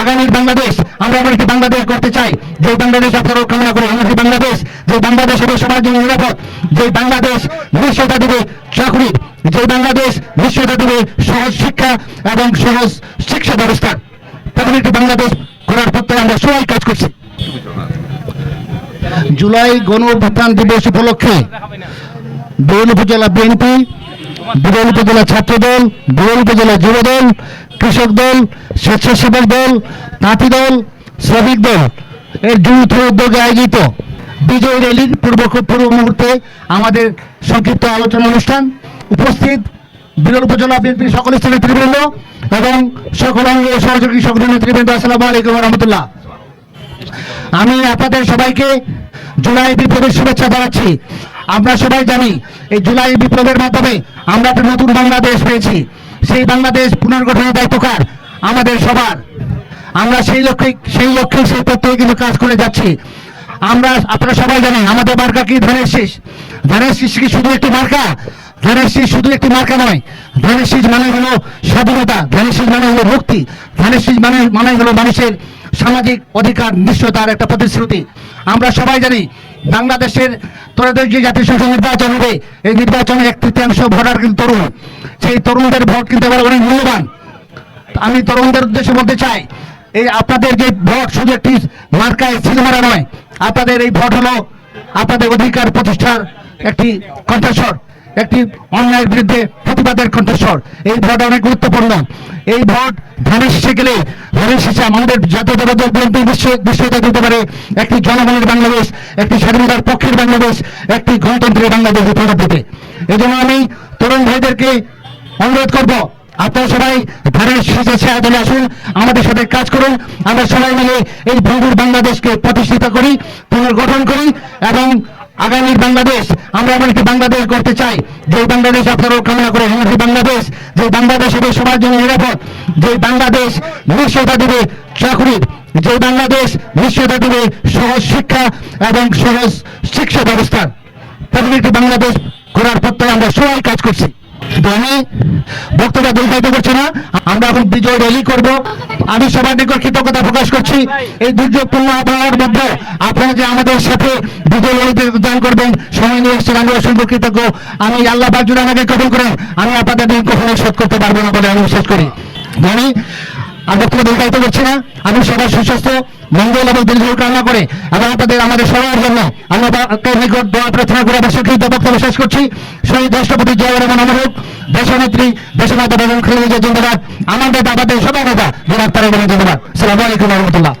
আগামীর বাংলাদেশ, আমরা এমন একটি বাংলাদেশ করতে চাই। যে বাংলাদেশ আপনারা কামনা করে এমন বাংলাদেশ, যে বাংলাদেশ হবে সবার জন্য নিরাপদ। যে বাংলাদেশ নিশ্চয়তা দেবে চাকরি, যে বাংলাদেশ নিশ্চয়তা দেবে সহজ শিক্ষা এবং সহজ শিক্ষা ব্যবস্থা। তেমন একটি বাংলাদেশ করার প্রত্যয়ে আমরা সবাই কাজ করছি। জুলাই গণ অভ্যুত্থান দিবস উপলক্ষে দোল উপজেলা বিএনপি বিরল উপজেলা ছাত্রদল বিরল উপজেলা যুব দল কৃষক দল, স্বেচ্ছাসেবক দল তাঁতি দল, শ্রমিক দল, এর যৌথ উদ্যোগে আয়োজিত বিজয় র্যালির পূর্ব পূর্ব মুহূর্তে আমাদের সংক্ষিপ্ত আলোচনা অনুষ্ঠান উপস্থিত বিরল উপজেলা বিএনপির সকল নেতৃবৃন্দ এবং সকল অঙ্গ সহযোগী সংগঠনের নেতৃবৃন্দ, আসসালামু আলাইকুম রহমতুল্লাহ। আমি আপনাদের সবাইকে জুলাই বিপ্লবের শুভেচ্ছা জানাচ্ছি। আমরা সবাই জানি, এই জুলাই বিপ্লবের মাধ্যমে আমরা একটা নতুন বাংলাদেশ পেয়েছি। সেই বাংলাদেশ পুনর্গঠনের দায়িত্ব কার? আমাদের সবার। আমরা সেই লক্ষ্যে সেই লক্ষ্যে, সেই প্রত্যয়ে কিন্তু কাজ করে যাচ্ছি। আমরা, আপনারা সবাই জানেন, আমাদের মার্কা কি? ধানের শীষ। ধানের শীষ কি শুধু একটি মার্কা? ধানের শীষ শুধু একটি মার্কা নয়। ধানের শীষ মানে হলো স্বাধীনতা। ধানের শীষ মানে হলো মুক্তি ধানের শীষ মানে মানে হলো মানুষের সামাজিক অধিকার নিশ্চয়তার একটা প্রতিশ্রুতি। আমরা সবাই জানি বাংলাদেশের তোরাদের যে জাতীয় সংসদ নির্বাচন হবে। এই নির্বাচনে এক তৃতীয়াংশ ভোটার কিন্তু তরুণ। সেই তরুণদের ভোট কিন্তু এবার অনেক মূল্যবান। আমি তরুণদের উদ্দেশ্যে বলতে চাই, এই আপনাদের যে ভোট শুধু একটি মার্কায় সিনেমারা নয়, আপনাদের এই ভোট হলো আপনাদের অধিকার প্রতিষ্ঠার একটি কণ্ঠস্বর। একটি অন্যায়ের বিরুদ্ধে প্রতিবাদের কণ্ঠস্বর। এই ভোট অনেক গুরুত্বপূর্ণ। এই ভোট ধানের শেষে গেলে ধানের শেষে আমাদের জাতীয় দল বিএনপি বিশ্বতা দিতে পারে। একটি জনগণের বাংলাদেশ, একটি স্বাধীনতার পক্ষের বাংলাদেশ, একটি গণতন্ত্রের বাংলাদেশ উপহার দিতে এই জন্য আমি তরুণ ভাইদেরকে অনুরোধ করব আপনারা সবাই ধানের ছেড়ে চলে আসুন, আমাদের সাথে কাজ করুন, আমরা সবাই মিলে এই ভঙ্গুর বাংলাদেশকে প্রতিষ্ঠিত করি, পুনর্গঠন করি, এবং আগামীর বাংলাদেশ, আমরা এমন একটি বাংলাদেশ করতে চাই যে বাংলাদেশ আপনারাও কামনা করে এমন বাংলাদেশ যে বাংলাদেশ হবে সবার জন্য নিরাপদ যে বাংলাদেশ নিশ্চয়তা দেবে চাকরির যে বাংলাদেশ নিশ্চয়তা দেবে সহজ শিক্ষা এবং সহজ শিক্ষা ব্যবস্থা। তেমন একটি বাংলাদেশ করার প্রত্যয়ে আমরা সবাই কাজ করছি। তো আমি বক্তব্য দীর্ঘায়িত করছি না। আমরা এখন বিজয় র্যালি করব। আমি সবার নিকট কৃতজ্ঞতা প্রকাশ করছি। এই দুর্যোগপূর্ণ আবহাওয়ার মধ্যে আপনারা যে আমাদের সাথে বিজয় র্যালিতে দান করবেন, সময় নিয়ে এসেছেন আমি অসংখ্য কৃতজ্ঞ। আমি আল্লাহ বাজুর আমাকে কবুল করেন। আমি আপনাদের ঋণ কখনো শোধ করতে পারব না বলে আমি বিশ্বাস করি। আমি আর বক্তব্য দীর্ঘায়িত করছি না। আমি সবার সুস্বাস্থ্য। মঙ্গল এবং দীর্ঘ কামনা করে এবং আপনাদের আমাদের সবার জন্য আমরা প্রার্থনা করে আমার সংক্ষিপ্ত বক্তব্য শেষ করছি। শহীদ রাষ্ট্রপতি জয় রহমান অমরুক দেশনেত্রী দেশনাথ বেগম খালেদা ধন্যবাদ আমাদের দাদাদের সবাই নেতা জনাব তারেক রহমান জিন্দাবাদ। সালামু আলাইকুম রহমতুল্লাহ।